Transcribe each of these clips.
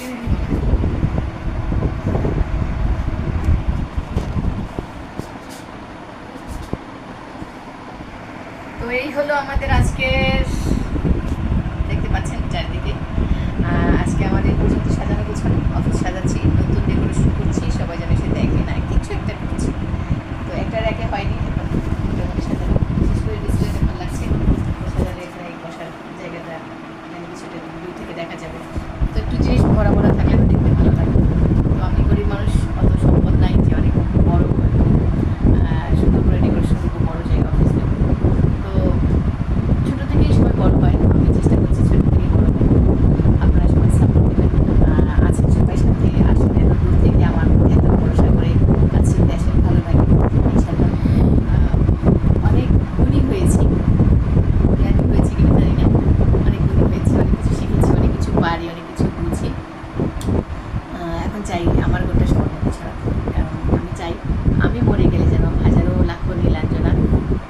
তো এই হলো আমাদের আজকের, দেখতে পাচ্ছেন চারিদিকে। আজকে আমাদের পর্যন্ত সাজানো গোছানো অফিস সাজাচ্ছি, নতুন ডেকোরেশন করছি, সবাই যেন এসে দেখে না, কিছু একটা করছি। তো একটা র্যাকে হয়নি আমি মরে গেলে যেন হাজারো লাখো নীলাঞ্জনা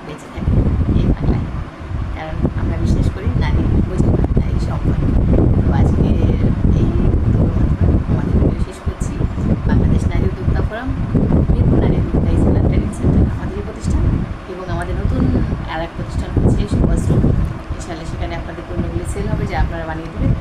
বেঁচে থাকে এই বাংলায়। কারণ আমরা বিশ্বাস করি নারী বোঝে না নারী সম্পদ তো আজকে এই আমাদের শেষ করছি। বাংলাদেশ নারী উদ্যোক্তা ফোরাম মিরপুর নারী উদ্যোক্তা ইসলাম ট্রেনিং সেন্টার আমাদেরই প্রতিষ্ঠান এবং আমাদের নতুন আর এক প্রতিষ্ঠান হচ্ছে সুভাষরূপ ইনশাল্লাহ সেখানে আপনাদের পণ্যগুলি সেল হবে, যা আপনারা বানিয়ে দেবেন।